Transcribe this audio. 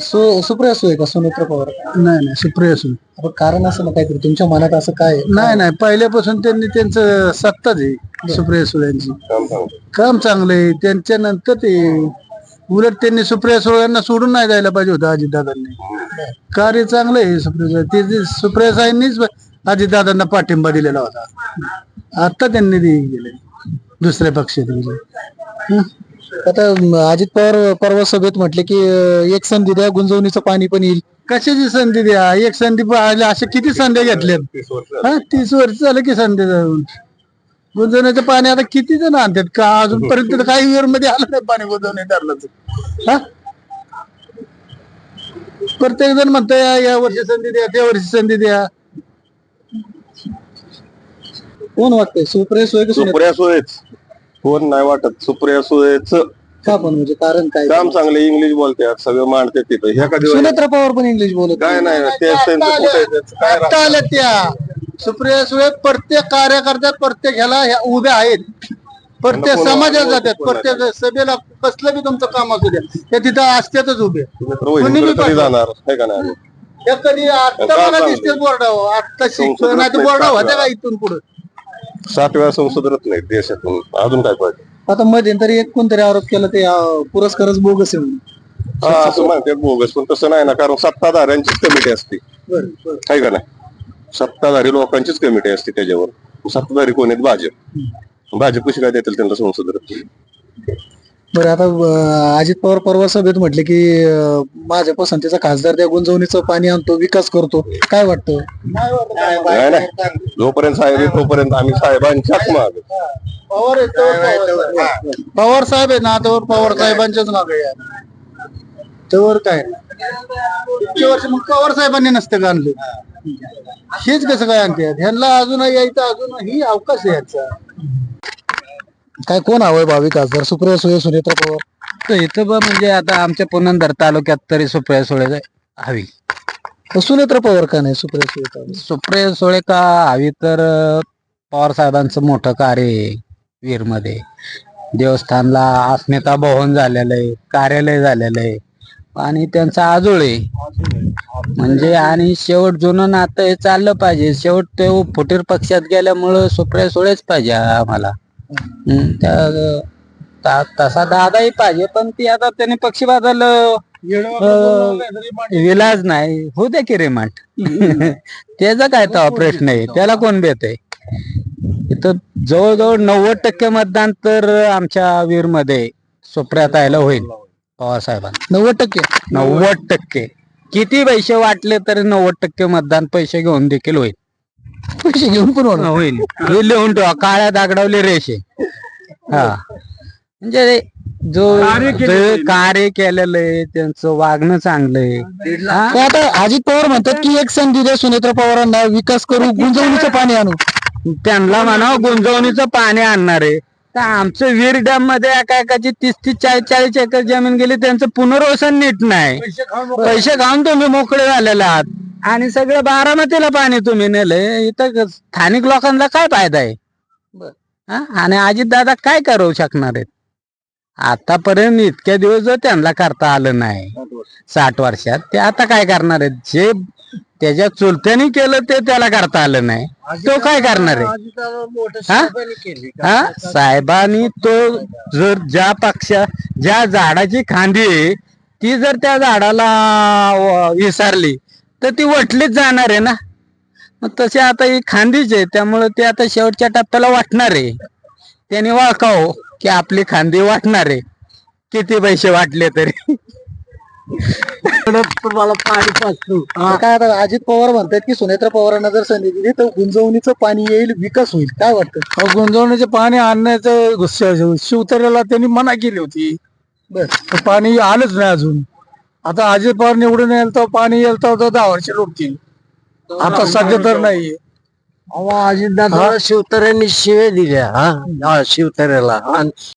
सु सुप्रिया सुळे का? सुनेत्र पवार नाही नाही सुप्रिया सुळे. आपण कारण असं ना काहीतरी? तुमच्या मनात असं काय आहे? नाही नाही पहिल्यापासून त्यांनी त्यांचं सत्ताच आहे सुप्रिया सुळ्यांची काम चांगलं आहे. त्यांच्या नंतर ते उलट त्यांनी सुप्रिया सुळ्यांना सोडून नाही जायला पाहिजे होतं अजितदादांनी. कार्य चांगलं आहे सुप्रिया सुळे. ते जे सुप्रिया साहेबांनीच अजितदादांना पाठिंबा दिलेला होता. आता त्यांनी ते गेले दुसऱ्या पक्षात गेले. हं? आता अजित पवार परवा सभेत म्हटले की एक संधी द्या गुंजवणीचं पाणी पण येईल. कशाची संधी द्या? एक संधी पाहिजे अशा किती संधी घेतल्यात? हा तीस वर्ष झालं की संधी जाऊन गुंजवण्याचं पाणी आता किती जण आणतात? का अजूनपर्यंत तर काही वेळमध्ये आलं नाही पाणी गुंजवणे धरलं हा? प्रत्येक जण म्हणतोय या- या वर्षी संधी द्या त्या वर्षी संधी द्या. कोण वाटतंय सुप्रिया सोय की सुप्रिया सोयच कोण नाही वाटत सुप्रिया सुळेच का पण म्हणजे कारण काय? काम चांगले इंग्लिश बोलतात सगळं मांडते तिथं. ह्या कधी सुनेत्र पवार पण इंग्लिश बोलत काय नाही ते त्यांचं कुठं आहे त्याचं? काय राहतं? आता आल्या त्या. सुप्रिया सुळे प्रत्येक कार्यकर्त्यात प्रत्येक ह्याला ह्या उभ्या आहेत. प्रत्येक कोण- समाजात कोण- जातात कोण प्रत्येक सभेला कसलं बी तुमचं काम असू द्या ते तिथं असतातच उभे. तुम्ही कधी जाणार आहे का नाही? कधी आता का मला चांगलं? दिसते बोर्डावर आता शिक्षण संसदेत नाही नाही बोर्डा होत्या. का इथून पुढे? साठ वेळा संसद रत्न आहेत देशातून. अजून काय पाहिजे? आता मध्यंतरी एक कोणतरी आरोप केला ते अं, पुरस्कारच बोगस आहे म्हणून. हा असं म्हणतात बोगस पण तसं नाही ना कारण सत्ताधाऱ्यांचीच कमिटी असते. आहे का नाही? सत्ताधारी लोकांचीच कमिटी असते त्याच्यावर. सत्ताधारी कोण आहेत? भाजप. भाजप कशी काय देतील त्यांना संसद बरं आता अं, अजित पवार परवा सभेत म्हटले की अं, माझ्या पसंतीचा खासदार त्या गुंजवणीचं पाणी आणतो विकास करतो. काय वाटतं? नाही नाही. जोपर्यंत साहेब आहे तोपर्यंत आम्ही साहेबांच्याच मागे. पवार साहेब आहे ना तर पवार साहेबांच्याच मागे आहे. त्यावर काय? इतके वर्ष मग पवार साहेबांनी नसते का आणले? हेच कसं काय आणते? ह्यांना अजून यायचं अजून ही अवकाश आहे याचा. काय कोण हवंय भावी खासदार सुप्रिया सुळे सुनेत्र पवार? तर इथं बा म्हणजे आता आमच्या पुनंदर तालुक्यात तरी सुप्रिया सुळे हवी. तर सुनेत्र पवार का नाही? सुप्रिया सुळे का? सुप्रिया सुळे का हवी तर अं, पवार साहेबांचं मोठं कार्य आहे वीरमध्ये. देवस्थानला अस्मिता भवन झालेलं आहे कार्यालय झालेलं आहे. आणि त्यांचा आजोळ आहे. म्हणजे आणि शेवट जुनं नातं हे चाललं पाहिजे. शेवट ते फुटीर पक्षात गेल्यामुळं सुप्रिया सुळेच पाहिजे आम्हाला. हम्म, त्या ता- तसा दादाही पाहिजे पण ती आता त्याने पक्षी बदल विलाज नाही. हो द्या की रिमांड त्याचा काय तो प्रश्न आहे? त्याला कोण देत आहे इथं जवळजवळ नव्वद टक्के मतदान तर आमच्या वीरमध्ये सुप्रियाताईला होईल पवार साहेबांना नव्वद टक्के? नव्वद टक्के. किती पैसे वाटले तरी नव्वद टक्के मतदान पैसे घेऊन देखील होईल. पैसे घेऊन पण होणार. होईल. हे लिहून ठेवा काळ्या दागडावले रेषे हा. म्हणजे जो जे कार्य केलेलं आहे त्यांचं वागणं चांगलं आहे. हा? तर आता अजित पवार म्हणतात की एक संधी द्या सुनेत्र पवारांना विकास करू गुंजवणीचं पाणी आणू. त्यांना म्हणा गुंजवणीचं पाणी आणणार. आहे तर आमचं वीर डॅममध्ये एका एकाची तीस तीस चाळीस चाळीस एकर जमीन गेली त्यांचं पुनर्वसन नीट नाही. पैसे खाऊन तुम्ही मोकळे झालेले आहात. आणि सगळं बारामतीला पाणी तुम्ही नेलंय इथं स्थानिक लोकांना काय फायदा आहे? हा? आणि अजित दादा काय करू शकणार आहेत? आतापर्यंत इतक्या दिवस जर त्यांना करता आलं नाही साठ वर्षात ते आता काय करणार आहेत? जे त्याच्या चुलत्याने केलं ते त्याला करता आलं नाही. तो काय करणार आहे? हा? हा? साहेबांनी तो जर ज्या पक्षा ज्या झाडाची खांदी आहे ती जर त्या झाडाला व- विसरली तर ती वटलीच जाणार आहे ना? मग तसे आता ही खांदीच आहे त्यामुळे ते आता शेवटच्या टप्प्याला वाटणार आहे. त्याने वाळकाव की आपली खांदी वाटणार आहे. किती पैसे वाटले तरी. तुम्हाला पाणी पाचतो काय आता अजित पवार म्हणतात की सुनेत्रा पवारांना जर संधी दिली तर गुंजवणीचं पाणी येईल विकास होईल. काय वाटतं? गुंजवणीचे पाणी आणण्याचं श- शिवतऱ्याला त्यांनी मना केली होती. बर. तर पाणी आलंच नाही अजून. आता अजित पवार निवडून येईल तर पाणी येईल तर दहा वर्ष लोटतील. आता सध्या तर नाही अजितदादा शिवतऱ्यांनी शिवे दिल्या हा. शिवतऱ्याला.